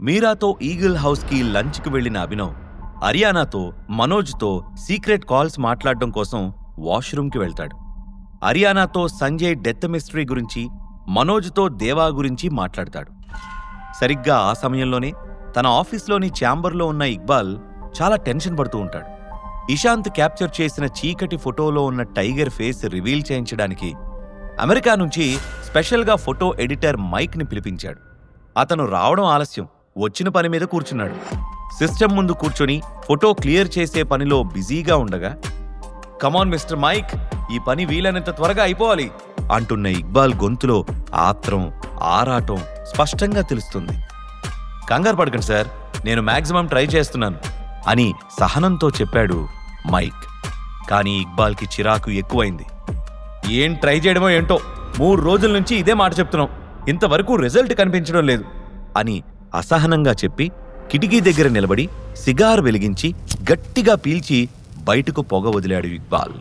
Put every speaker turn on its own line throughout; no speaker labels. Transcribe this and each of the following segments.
మీరాతో eagle హౌస్కి లంచ్కి వెళ్ళిన అభినవ్ అరియానాతో మనోజ్తో సీక్రెట్ కాల్స్ మాట్లాడడం కోసం వాష్రూమ్కి వెళ్తాడు. అరియానాతో సంజయ్ డెత్ మిస్టరీ గురించి మనోజ్తో దేవా గురించి మాట్లాడతాడు. సరిగ్గా ఆ సమయంలోనే తన ఆఫీస్లోని ఛాంబర్లో ఉన్న ఇక్బాల్ చాలా టెన్షన్ పడుతూ ఉంటాడు. ఇషాంత్ క్యాప్చర్ చేసిన చీకటి ఫోటోలో ఉన్న టైగర్ ఫేస్ రివీల్ చేయించడానికి అమెరికా నుంచి స్పెషల్గా ఫోటో ఎడిటర్ మైక్ని పిలిపించాడు. అతను రావడం ఆలస్యం. వచ్చిన పని మీద కూర్చున్నాడు. సిస్టమ్ ముందు కూర్చొని ఫోటో క్లియర్ చేసే పనిలో బిజీగా ఉండగా కమాన్ మిస్టర్ మైక్ ఈ పని వీలైనంత త్వరగా అయిపోవాలి అంటున్న ఇక్బాల్ గొంతులో ఆత్రం ఆరాటం స్పష్టంగా తెలుస్తుంది. కంగారు పడకండి సార్ నేను మ్యాక్సిమం ట్రై చేస్తున్నాను అని సహనంతో చెప్పాడు మైక్. కానీ ఇక్బాల్కి చిరాకు ఎక్కువైంది. ఏం ట్రై చేయడమో ఏంటో మూడు రోజుల నుంచి ఇదే మాట చెప్తున్నాం. ఇంతవరకు రిజల్ట్ కనిపించడం లేదు అని అసహనంగా చెప్పి కిటికీ దగ్గర నిలబడి సిగార్ వెలిగించి గట్టిగా పీల్చి బయటకు పొగ వదిలాడు ఇక్బాల్.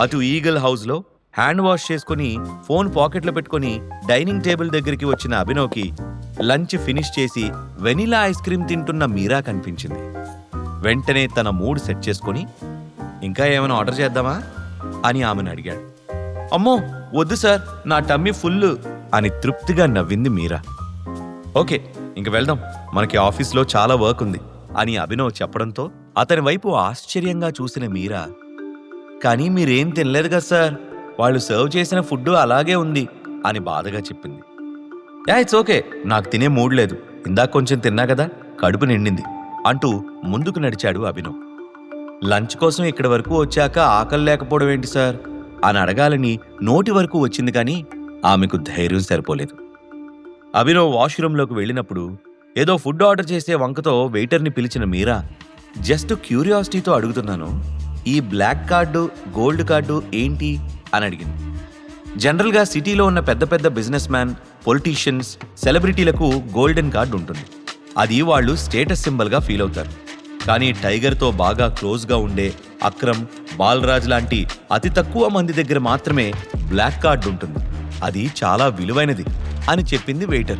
అటు ఈగల్ హౌస్లో హ్యాండ్ వాష్ చేసుకుని ఫోన్ పాకెట్లో పెట్టుకుని డైనింగ్ టేబుల్ దగ్గరికి వచ్చిన అభినవ్కి లంచ్ ఫినిష్ చేసి వెనిలా ఐస్ క్రీమ్ తింటున్న మీరా కనిపించింది. వెంటనే తన మూడ్ సెట్ చేసుకుని ఇంకా ఏమైనా ఆర్డర్ చేద్దామా? అని ఆమెను అడిగాడు. అమ్మో వద్దు సార్ నా టమ్మీ ఫుల్ అని తృప్తిగా నవ్వింది మీరా. ఓకే ఇంక వెళ్దాం. మనకి ఆఫీస్లో చాలా వర్క్ ఉంది. అని అభినవ్ చెప్పడంతో అతని వైపు ఆశ్చర్యంగా చూసిన మీరా కానీ మీరేం తినలేదు కదా సార్? వాళ్ళు సర్వ్ చేసిన ఫుడ్ అలాగే ఉంది అని బాధగా చెప్పింది. Yeah it's okay. నాకు తినే మూడ్ లేదు. ఇందాక కొంచెం తిన్నా కదా కడుపు నిండింది అంటూ ముందుకు నడిచాడు అభినవ్. లంచ్ కోసం ఇక్కడి వరకు వచ్చాక ఆకలి లేకపోవడం ఏంటి సార్? అని అడగాలని నోటి వరకు వచ్చింది కానీ ఆమెకు ధైర్యం సరిపోలేదు. అభినవ్ వాష్రూంలోకి వెళ్ళినప్పుడు ఏదో ఫుడ్ ఆర్డర్ చేసే వంకతో వెయిటర్ని పిలిచిన మీరా జస్ట్ క్యూరియాసిటీతో అడుగుతున్నాను ఈ బ్లాక్ కార్డు గోల్డ్ కార్డు ఏంటి? అని అడిగింది. జనరల్గా సిటీలో ఉన్న పెద్ద పెద్ద బిజినెస్ మ్యాన్ పొలిటీషియన్స్ సెలబ్రిటీలకు గోల్డెన్ కార్డు ఉంటుంది. అది వాళ్ళు స్టేటస్ సింబల్గా ఫీల్ అవుతారు. కానీ టైగర్తో బాగా క్లోజ్గా ఉండే అక్రమ్ బాలరాజ్ లాంటి అతి తక్కువ మంది దగ్గర మాత్రమే బ్లాక్ కార్డు ఉంటుంది. అది చాలా విలువైనది. అని చెప్పింది వెయిటర్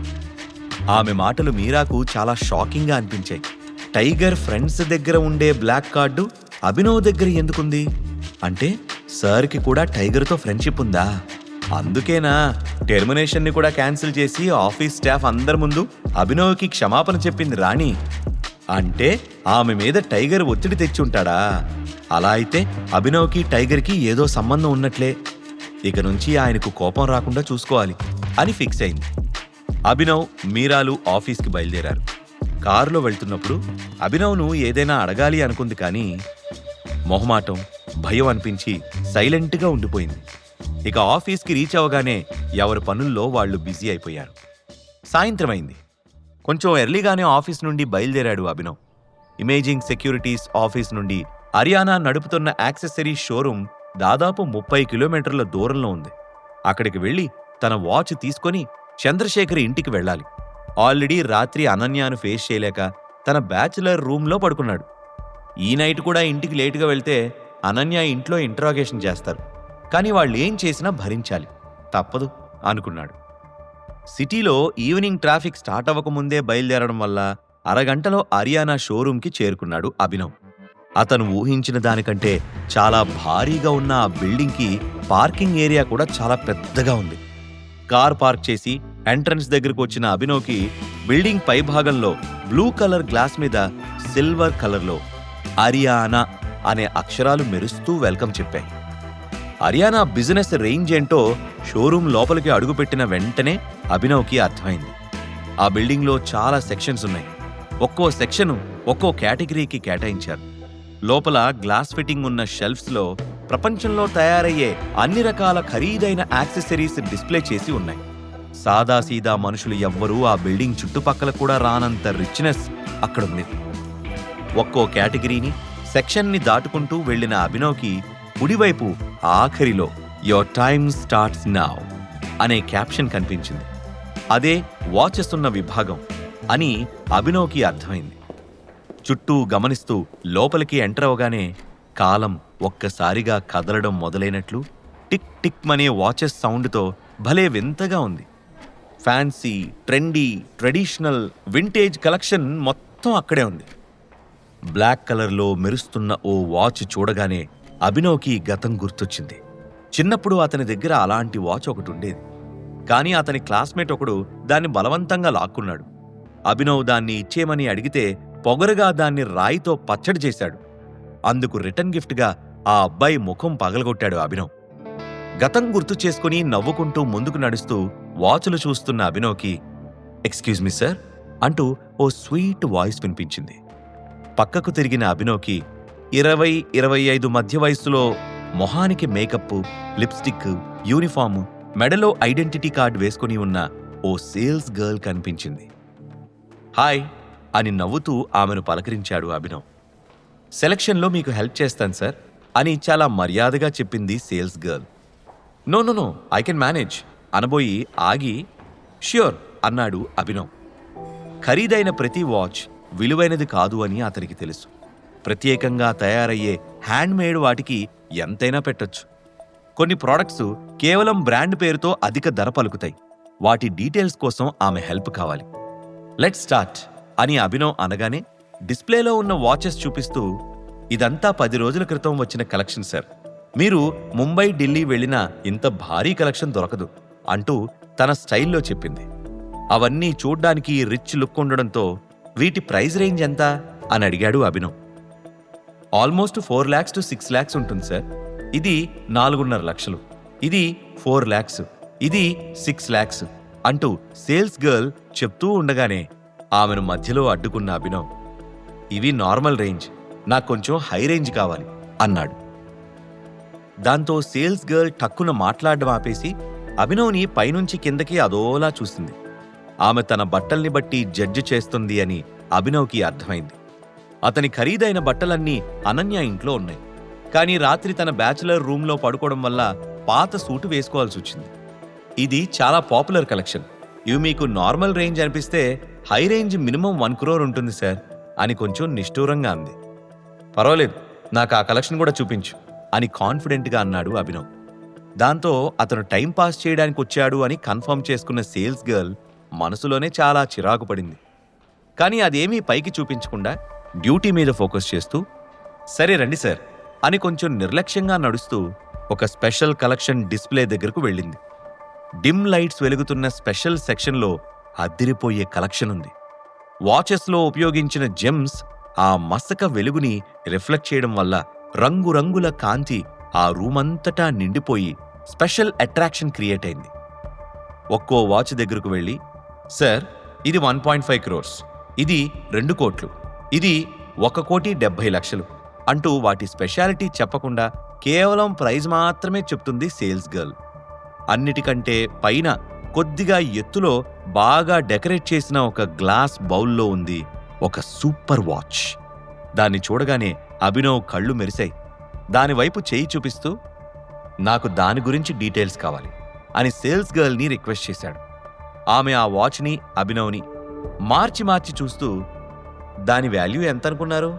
ఆమె మాటలు మీరాకు చాలా షాకింగ్గా అనిపించాయి. టైగర్ ఫ్రెండ్స్ దగ్గర ఉండే బ్లాక్ కార్డు అభినవ్ దగ్గర ఎందుకుంది? అంటే సార్కి కూడా టైగర్తో ఫ్రెండ్షిప్ ఉందా? అందుకేనా టెర్మినేషన్ని కూడా క్యాన్సిల్ చేసి ఆఫీస్ స్టాఫ్ అందరి ముందు అభినవ్కి క్షమాపణ చెప్పింది రాణి. అంటే ఆమె మీద టైగర్ ఒత్తిడి తెచ్చి ఉంటాడా అలా అయితే అభినవ్కి టైగర్కి ఏదో సంబంధం ఉన్నట్లే. ఇక నుంచి ఆయనకు కోపం రాకుండా చూసుకోవాలి. అని ఫిక్స్ అయింది. అభినవ్ మీరాలు ఆఫీస్కి బయలుదేరారు. కారులో వెళ్తున్నప్పుడు అభినవ్ను ఏదైనా అడగాలి అనుకుంది కానీ మొహమాటం భయం అనిపించి సైలెంట్గా ఉండిపోయింది. ఇక ఆఫీస్కి రీచ్ అవగానే ఎవరి పనుల్లో వాళ్ళు బిజీ అయిపోయారు. సాయంత్రం అయింది. కొంచెం ఎర్లీగానే ఆఫీస్ నుండి బయలుదేరాడు అభినవ్. ఇమేజింగ్ సెక్యూరిటీస్ ఆఫీస్ నుండి హర్యానా నడుపుతున్న యాక్సెసరీ షోరూమ్ దాదాపు ముప్పై కిలోమీటర్ల దూరంలో ఉంది. అక్కడికి వెళ్ళి తన వాచ్ తీసుకొని చంద్రశేఖర్ ఇంటికి వెళ్ళాలి. ఆల్రెడీ రాత్రి అనన్యాను ఫేస్ చేయలేక తన బ్యాచులర్ రూమ్లో పడుకున్నాడు. ఈ నైట్ కూడా ఇంటికి లేటుగా వెళ్తే అనన్య ఇంట్లో ఇంట్రాగేషన్ చేస్తారు. కానీ వాళ్ళు ఏం చేసినా భరించాలి. తప్పదు అనుకున్నాడు. సిటీలో ఈవినింగ్ ట్రాఫిక్ స్టార్ట్ అవ్వకముందే బయలుదేరడం వల్ల అరగంటలో అరియానా షోరూంకి చేరుకున్నాడు అభినవ్. అతను ఊహించిన దానికంటే చాలా భారీగా ఉన్న ఆ బిల్డింగ్కి పార్కింగ్ ఏరియా కూడా చాలా పెద్దగా ఉంది. కార్ పార్క్ చేసి ఎంట్రన్స్ దగ్గరకు వచ్చిన అభినవ్కి బిల్డింగ్ పై భాగంలో బ్లూ కలర్ గ్లాస్ మీద సిల్వర్ కలర్లో అరియానా అనే అక్షరాలు మెరుస్తూ వెల్కమ్ చెప్పాయి. అరియానా బిజినెస్ రేంజ్ ఏంటో షోరూమ్ లోపలికి అడుగుపెట్టిన వెంటనే అభినవ్కి అర్థమైంది. ఆ బిల్డింగ్లో చాలా సెక్షన్స్ ఉన్నాయి. ఒక్కో సెక్షన్ ఒక్కో కేటగిరీకి కేటాయించారు. లోపల గ్లాస్ ఫిట్టింగ్ ఉన్న షెల్ఫ్స్లో ప్రపంచంలో తయారయ్యే అన్ని రకాల ఖరీదైన యాక్సెసరీస్ డిస్ప్లే చేసి ఉన్నాయి. సాదాసీదా మనుషులు ఎవ్వరూ ఆ బిల్డింగ్ చుట్టుపక్కల కూడా రానంత రిచ్నెస్ అక్కడుంది. ఒక్కో కేటగిరీని సెక్షన్ని దాటుకుంటూ వెళ్ళిన అభినవ్కి కుడివైపు ఆఖరిలో యోర్ టైమ్ స్టార్ట్స్ నావ్ అనే క్యాప్షన్ కనిపించింది. అదే వాచెస్ ఉన్న విభాగం అని అభినవ్కి అర్థమైంది. చుట్టూ గమనిస్తూ లోపలికి ఎంటర్ అవగానే కాలం ఒక్కసారిగా కదలడం మొదలైనట్లు టిక్ టిక్ మనే వాచెస్ సౌండ్తో భలే వింతగా ఉంది. Fancy trendy traditional vintage collection మొత్తం అక్కడే ఉంది. బ్లాక్ కలర్లో మెరుస్తున్న ఓ వాచ్ చూడగానే అభినవ్కి గతం గుర్తొచ్చింది. చిన్నప్పుడు అతని దగ్గర అలాంటి వాచ్ ఒకటి ఉండేది. కానీ అతని క్లాస్మేట్ ఒకడు దాన్ని బలవంతంగా లాక్కున్నాడు. అభినవ్ దాన్ని ఇచ్చేయమని అడిగితే పొగరుగా దాన్ని రాయితో పచ్చడి చేశాడు. అందుకు రిటర్న్ గిఫ్ట్గా ఆ అబ్బాయి ముఖం పగలగొట్టాడు అభినవ్. గతం గుర్తు చేసుకుని నవ్వుకుంటూ ముందుకు నడుస్తూ వాచులు చూస్తున్న అభినవ్కి ఎక్స్క్యూజ్ మీ సార్ అంటూ ఓ స్వీట్ వాయిస్ వినిపించింది. పక్కకు తిరిగిన అభినవ్కి ఇరవై ఇరవై ఐదు మధ్య వయస్సులో మొహానికి మేకప్ లిప్స్టిక్ యూనిఫాము మెడలో ఐడెంటిటీ కార్డ్ వేసుకుని ఉన్న ఓ సేల్స్ గర్ల్ కనిపించింది. హాయ్ అని నవ్వుతూ ఆమెను పలకరించాడు అభినవ్. సెలక్షన్లో మీకు హెల్ప్ చేస్తాను సార్. అని చాలా మర్యాదగా చెప్పింది sales girl. No no no I can manage అనబోయి ఆగి ష్యూర్ అన్నాడు అభినవ్. ఖరీదైన ప్రతి వాచ్ విలువైనది కాదు అని అతనికి తెలుసు. ప్రత్యేకంగా తయారయ్యే హ్యాండ్మేడ్ వాటికి ఎంతైనా పెట్టొచ్చు. కొన్ని ప్రోడక్ట్స్ కేవలం బ్రాండ్ పేరుతో అధిక ధర పలుకుతాయి. వాటి డీటెయిల్స్ కోసం ఆమె హెల్ప్ కావాలి. లెట్ స్టార్ట్ అని అభినవ్ అనగానే డిస్ప్లేలో ఉన్న వాచెస్ చూపిస్తూ ఇదంతా పది రోజుల క్రితం వచ్చిన కలెక్షన్ సార్. మీరు ముంబై ఢిల్లీ వెళ్ళినా ఇంత భారీ కలెక్షన్ దొరకదు అంటూ తన స్టైల్లో చెప్పింది. అవన్నీ చూడ్డానికి రిచ్ లుక్ ఉండడంతో వీటి ప్రైస్ రేంజ్ ఎంత అని అడిగాడు Abhinav. Almost four lakhs to six lakhs ఉంటుంది సార్. ఇది నాలుగున్నర లక్షలు. ఇది ఫోర్ ల్యాక్స్ ఇది సిక్స్ ల్యాక్స్ అంటూ సేల్స్ గర్ల్ చెప్తూ ఉండగానే ఆమెను మధ్యలో అడ్డుకున్న అభినవ్ ఇవి నార్మల్ రేంజ్. నాకు కొంచెం హై రేంజ్ కావాలి అన్నాడు. దాంతో సేల్స్ గర్ల్ టక్కున మాట్లాడడం ఆపేసి అభినవ్ని పైనుంచి కిందకి అదోలా చూసింది. ఆమె తన బట్టల్ని బట్టి జడ్జి చేస్తుంది అని అభినవ్కి అర్థమైంది. అతని ఖరీదైన బట్టలన్నీ అనన్య ఇంట్లో ఉన్నాయి. కానీ రాత్రి తన బ్యాచిలర్ రూమ్లో పడుకోవడం వల్ల పాత సూటు వేసుకోవాల్సి వచ్చింది. ఇది చాలా పాపులర్ కలెక్షన్. ఇవి మీకు నార్మల్ రేంజ్ అనిపిస్తే high range minimum one crore ఉంటుంది సార్. అని కొంచెం నిష్ఠూరంగా అంది. పర్వాలేదు నాకు ఆ కలెక్షన్ కూడా చూపించు అని కాన్ఫిడెంట్గా అన్నాడు అభినవ్. దాంతో అతను టైం పాస్ చేయడానికి వచ్చాడు అని కన్ఫర్మ్ చేసుకున్న సేల్స్ గర్ల్ మనసులోనే చాలా చిరాకు పడింది. కానీ అదేమీ పైకి చూపించకుండా డ్యూటీ మీద ఫోకస్ చేస్తూ సరే రండి సార్ అని కొంచెం నిర్లక్ష్యంగా నడుస్తూ ఒక స్పెషల్ కలెక్షన్ డిస్ప్లే దగ్గరకు వెళ్ళింది. డిమ్ లైట్స్ వెలుగుతున్న స్పెషల్ సెక్షన్లో అద్దిరిపోయే కలెక్షన్ ఉంది. వాచెస్లో ఉపయోగించిన జెమ్స్ ఆ మసక వెలుగుని రిఫ్లెక్ట్ చేయడం వల్ల రంగురంగుల కాంతి ఆ రూమంతటా నిండిపోయి స్పెషల్ అట్రాక్షన్ క్రియేట్ అయింది. ఒక్కో వాచ్ దగ్గరకు వెళ్ళి సార్ ఇది వన్ పాయింట్ ఫైవ్ క్రోర్స్. ఇది రెండు కోట్లు. ఇది ఒక కోటి డెబ్బై లక్షలు. అంటూ వాటి స్పెషాలిటీ చెప్పకుండా కేవలం ప్రైజ్ మాత్రమే చెప్తుంది సేల్స్ గర్ల్. అన్నిటికంటే పైన కొద్దిగా ఎత్తులో బాగా డెకరేట్ చేసిన ఒక గ్లాస్ బౌల్లో ఉంది ఒక సూపర్ వాచ్. దాన్ని చూడగానే అభినవ్ కళ్ళు మెరిశాయి. దానివైపు చేయి చూపిస్తూ నాకు దాని గురించి డీటెయిల్స్ కావాలి అని సేల్స్ గర్ల్ని రిక్వెస్ట్ చేశాడు. ఆమె ఆ వాచ్ని అభినవ్ని మార్చి మార్చి చూస్తూ దాని వాల్యూ ఎంత అనుకున్నారు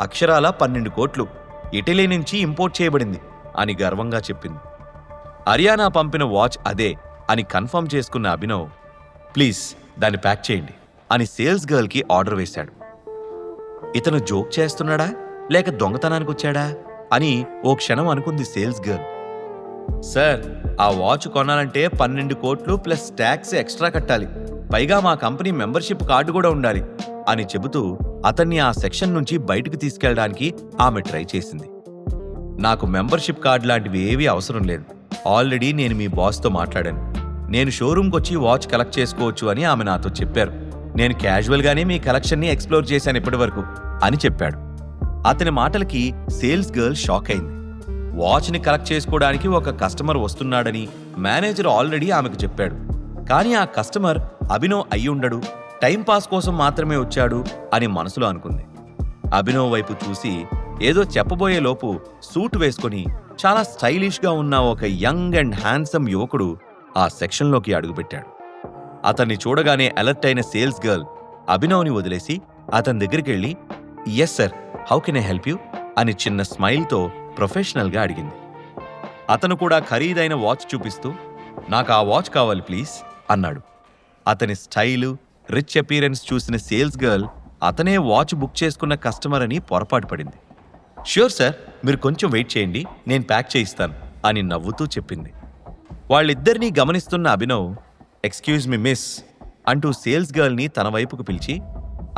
అక్షరాల పన్నెండు కోట్లు. ఇటలీ నుంచి ఇంపోర్ట్ చేయబడింది అని గర్వంగా చెప్పింది. హర్యానా పంపిన వాచ్ అదే. అని కన్ఫర్మ్ చేసుకున్న అభినవ్ ప్లీజ్ దాన్ని ప్యాక్ చేయండి అని సేల్స్ గర్ల్కి ఆర్డర్ వేశాడు. ఇతను జోక్ చేస్తున్నాడా? లేక దొంగతనానికి వచ్చాడా? అని ఓ క్షణం అనుకుంది సేల్స్ గర్ల్. సార్ ఆ వాచ్ కొనాలంటే పన్నెండు కోట్లు ప్లస్ ట్యాక్స్ ఎక్స్ట్రా కట్టాలి. పైగా మా కంపెనీ మెంబర్షిప్ కార్డు కూడా ఉండాలి అని చెబుతూ అతన్ని ఆ సెక్షన్ నుంచి బయటకు తీసుకెళ్ళడానికి ఆమె ట్రై చేసింది. నాకు మెంబర్షిప్ కార్డు లాంటివి ఏవీ అవసరం లేదు. ఆల్రెడీ నేను మీ బాస్తో మాట్లాడాను. నేను షోరూమ్కి వచ్చి వాచ్ కలెక్ట్ చేసుకోవచ్చు అని ఆమె నాతో చెప్పారు. నేను క్యాజువల్గానే మీ కలెక్షన్ని ఎక్స్ప్లోర్ చేశాను ఇప్పటివరకు అని చెప్పాడు. అతని మాటలకి సేల్స్ గర్ల్ షాక్ అయింది. వాచ్ని కలెక్ట్ చేసుకోవడానికి ఒక కస్టమర్ వస్తున్నాడని మేనేజర్ ఆల్రెడీ ఆమెకు చెప్పాడు. కానీ ఆ కస్టమర్ అభినవ్ అయ్యుండడు టైంపాస్ కోసం మాత్రమే వచ్చాడు అని మనసులో అనుకుంది. అభినవ్ వైపు చూసి ఏదో చెప్పబోయే లోపు సూట్ వేసుకొని చాలా స్టైలిష్గా ఉన్న ఒక యంగ్ అండ్ హ్యాండ్సమ్ యువకుడు ఆ సెక్షన్లోకి అడుగుపెట్టాడు. అతన్ని చూడగానే అలర్ట్ అయిన సేల్స్ గర్ల్ అభినవ్ని వదిలేసి అతని దగ్గరికి వెళ్ళి yes sir how can I help you అని చిన్న స్మైల్తో ప్రొఫెషనల్గా అడిగింది. అతను కూడా ఖరీదైన వాచ్ చూపిస్తూ నాకు ఆ వాచ్ కావాలి ప్లీజ్ అన్నాడు. అతని స్టైలు రిచ్ అపీరెన్స్ చూసిన సేల్స్ గర్ల్ అతనే వాచ్ బుక్ చేసుకున్న కస్టమర్ అని పొరపాటు పడింది. ష్యూర్ సార్ మీరు కొంచెం వెయిట్ చేయండి. నేను ప్యాక్ చేయిస్తాను అని నవ్వుతూ చెప్పింది. వాళ్ళిద్దరినీ గమనిస్తున్న అభినవ్ ఎక్స్క్యూజ్ మీ మిస్ అంటూ సేల్స్ గర్ల్ని తన వైపుకు పిలిచి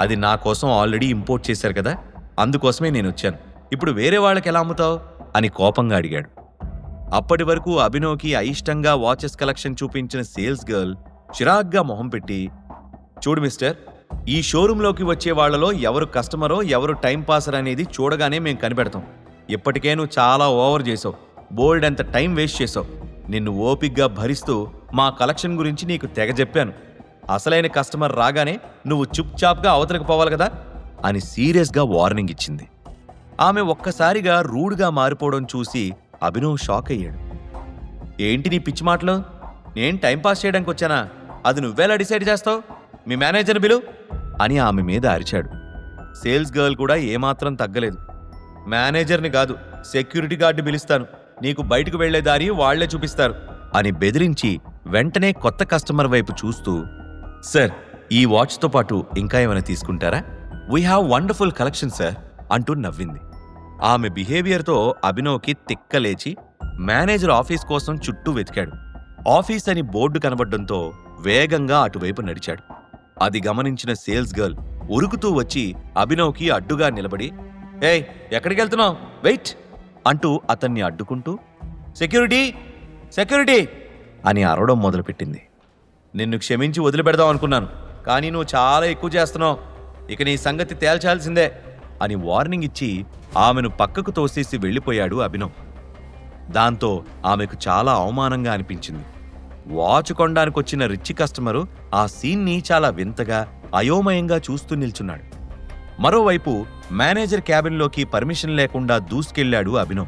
అది నా కోసం ఆల్రెడీ ఇంపోర్ట్ చేశారు కదా అందుకోసమే నేను వచ్చాను. ఇప్పుడు వేరే వాళ్ళకి ఎలా అమ్ముతావు? అని కోపంగా అడిగాడు. అప్పటి వరకు అభినవ్కి అయిష్టంగా వాచెస్ కలెక్షన్ చూపించిన సేల్స్ గర్ల్ చిరాగ్గా మొహం పెట్టి చూడు మిస్టర్ ఈ షోరూంలోకి వచ్చే వాళ్ళలో ఎవరు కస్టమరో ఎవరు టైం పాసర్ అనేది చూడగానే మేము కనిపెడతాం. ఇప్పటికే నువ్వు చాలా ఓవర్ చేసావు. బోల్డ్ అంత టైం వేస్ట్ చేసావు. నిన్ను ఓపిగ్గా భరిస్తూ మా కలెక్షన్ గురించి నీకు తెగ చెప్పాను. అసలైన కస్టమర్ రాగానే నువ్వు చుప్చాప్గా అవతలకు పోవాలి కదా అని సీరియస్గా వార్నింగ్ ఇచ్చింది. ఆమె ఒక్కసారిగా రూడ్గా మారిపోవడం చూసి అభినవ్ షాక్ అయ్యాడు. ఏంటి నీ పిచ్చి మాటలు? నేను టైంపాస్ చేయడానికి వచ్చానా? అది నువ్వేలా డిసైడ్ చేస్తావు? మీ మేనేజర్ బిలు అని ఆమె మీద అరిచాడు. సేల్స్ గర్ల్ కూడా ఏమాత్రం తగ్గలేదు. మేనేజర్ని కాదు సెక్యూరిటీ గార్డు పిలుస్తాను. నీకు బయటకు వెళ్ళే దారి వాళ్ళే చూపిస్తారు అని బెదిరించి వెంటనే కొత్త కస్టమర్ వైపు చూస్తూ సార్ ఈ వాచ్తో పాటు ఇంకా ఏమైనా తీసుకుంటారా? We have wonderful collection sir అంటూ నవ్వింది. ఆమె బిహేవియర్తో అభినవ్కి తిక్కలేచి మేనేజర్ ఆఫీస్ కోసం చుట్టూ వెతికాడు. ఆఫీస్ అని బోర్డు కనబడడంతో వేగంగా అటువైపు నడిచాడు. అది గమనించిన సేల్స్ గర్ల్ ఉరుకుతూ వచ్చి అభినవ్కి అడ్డుగా నిలబడి ఏయ్ ఎక్కడికి వెళ్తున్నావు? వెయిట్. అంటూ అతన్ని అడ్డుకుంటూ సెక్యూరిటీ సెక్యూరిటీ! అని అరవడం మొదలుపెట్టింది. నిన్ను క్షమించి వదిలిపెడదాం అనుకున్నాను కానీ నువ్వు చాలా ఎక్కువ చేస్తున్నావు. ఇక నీ సంగతి తేల్చాల్సిందే అని వార్నింగ్ ఇచ్చి ఆమెను పక్కకు తోసేసి వెళ్ళిపోయాడు అభినవ్. దాంతో ఆమెకు చాలా అవమానంగా అనిపించింది. వాచ్ కొనడానికి వచ్చిన రిచ్ కస్టమరు ఆ సీన్ని చాలా వింతగా అయోమయంగా చూస్తూ నిల్చున్నాడు. మరోవైపు మేనేజర్ క్యాబిన్లోకి పర్మిషన్ లేకుండా దూసుకెళ్ళాడు అభినవ్.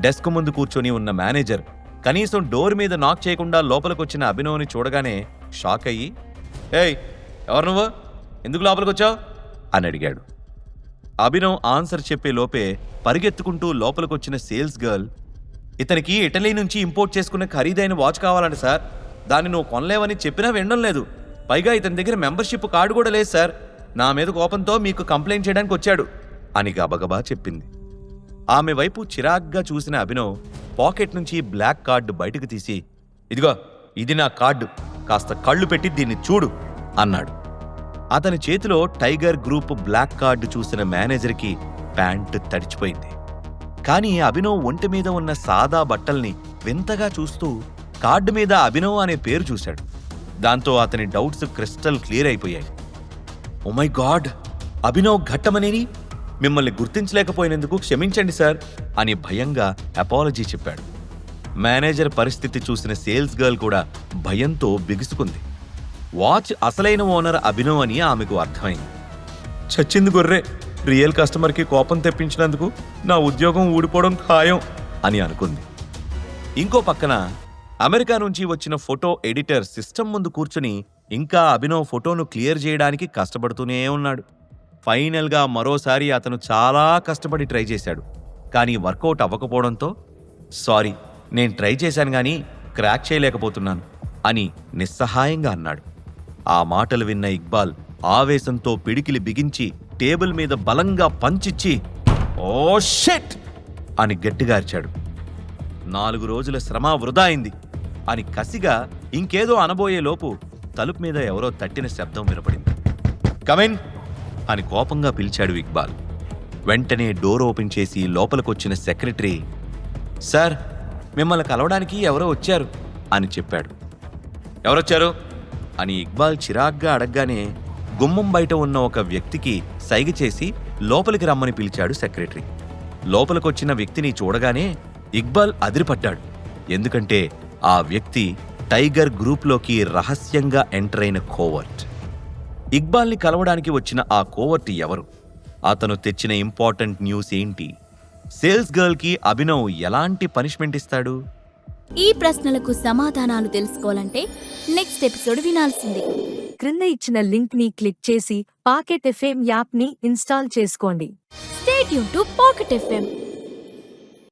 డెస్క్ ముందు కూర్చొని ఉన్న మేనేజర్ కనీసం డోర్ మీద నాక్ చేయకుండా లోపలికొచ్చిన అభినవ్ని చూడగానే షాక్ అయ్యి ఏయ్ ఎవరు నువ్వు? ఎందుకు లోపలికొచ్చావు? అని అడిగాడు. అభినవ్ ఆన్సర్ చెప్పే లోపే పరిగెత్తుకుంటూ లోపలికొచ్చిన సేల్స్ గర్ల్ ఇతనికి ఇటలీ నుంచి ఇంపోర్ట్ చేసుకున్న ఖరీదైన వాచ్ కావాలంట సార్. దాన్ని నువ్వు కొనలేవని చెప్పినా వినడం లేదు. పైగా ఇతని దగ్గర మెంబర్షిప్ కార్డు కూడా లేదు సార్. నా మీద కోపంతో మీకు కంప్లైంట్ చేయడానికి వచ్చాడు అని గబగబా చెప్పింది. ఆమె వైపు చిరాగ్గా చూసిన అభినవ్ పాకెట్ నుంచి బ్లాక్ కార్డు బయటకు తీసి ఇదిగో ఇది నా కార్డు కాస్త కళ్ళు పెట్టి దీన్ని చూడు అన్నాడు. అతని చేతిలో టైగర్ గ్రూప్ బ్లాక్ కార్డు చూసిన మేనేజర్కి ప్యాంట్ తడిచిపోయింది. కానీ అభినవ్ ఒంటి మీద ఉన్న సాదా బట్టల్ని వింతగా చూస్తూ కార్డు మీద అభినవ్ అనే పేరు చూశాడు. దాంతో అతని డౌట్స్ క్రిస్టల్ క్లియర్ అయిపోయాయి. Oh my god Abhinav Ghattamaneni? మిమ్మల్ని గుర్తించలేకపోయినందుకు క్షమించండి సార్ అని భయంగా అపాలజీ చెప్పాడు. మేనేజర్ పరిస్థితి చూసిన సేల్స్ గర్ల్ కూడా భయంతో బిగుసుకుంది. వాచ్ అసలైన ఓనర్ అభినవ్ అని ఆమెకు అర్థమైంది. చచ్చింది గొర్రె రియల్ కస్టమర్కి కోపం తెప్పించినందుకు నా ఉద్యోగం ఊడిపోవడం ఖాయం అని అనుకుంది. ఇంకో పక్కన అమెరికా నుంచి వచ్చిన ఫోటో ఎడిటర్ సిస్టమ్ ముందు కూర్చుని ఇంకా అభినవ్ ఫోటోను క్లియర్ చేయడానికి కష్టపడుతూనే ఉన్నాడు. ఫైనల్గా మరోసారి అతను చాలా కష్టపడి ట్రై చేశాడు. కానీ వర్కౌట్ అవ్వకపోవడంతో సారీ నేను ట్రై చేశాను కానీ క్రాక్ చేయలేకపోతున్నాను అని నిస్సహాయంగా అన్నాడు. ఆ మాటలు విన్న ఇక్బాల్ ఆవేశంతో పిడికిలి బిగించి టేబుల్ మీద బలంగా పంచిచ్చి ఓ షెట్! అని గట్టిగా అరిచాడు. నాలుగు రోజుల శ్రమ వృధా అయింది. అని కసిగా ఇంకేదో అనబోయే లోపు తలుపు మీద ఎవరో తట్టిన శబ్దం వినపడింది. కమిన్ అని కోపంగా పిలిచాడు ఇక్బాల్. వెంటనే డోర్ ఓపెన్ చేసి లోపలికొచ్చిన సెక్రటరీ సార్ మిమ్మల్ని కలవడానికి ఎవరో వచ్చారు అని చెప్పాడు. ఎవరొచ్చారు? అని ఇక్బాల్ చిరాగ్గా అడగగానే గుమ్మం బయట ఉన్న ఒక వ్యక్తికి సైగ చేసి లోపలికి రమ్మని పిలిచాడు సెక్రటరీ. లోపలికొచ్చిన వ్యక్తిని చూడగానే ఇక్బాల్ అదిరిపడ్డాడు. ఎందుకంటే ఆ వ్యక్తి టైగర్ గ్రూప్లోకి రహస్యంగా ఎంటర్ అయిన కోవర్ట్. ఇక్బాల్ని కలవడానికి వచ్చిన ఆ కోవర్ట్ ఎవరు? అతను తెచ్చిన ఇంపార్టెంట్ న్యూస్ ఏంటి? సేల్స్ గర్ల్కి అభినవ్ ఎలాంటి పనిష్మెంట్ ఇస్తాడు?
ఈ ప్రశ్నలకు సమాధానాలు తెలుసుకోవాలంటే నెక్స్ట్ ఎపిసోడ్ వినాల్సిందే.
క్రింద ఇచ్చిన లింక్ని క్లిక్ చేసి పాకెట్ ఎఫ్ఎం యాప్ని ఇన్స్టాల్ చేసుకోండి.
స్టేట్ యూన్ టు పాకెట్ ఎఫ్ఎం.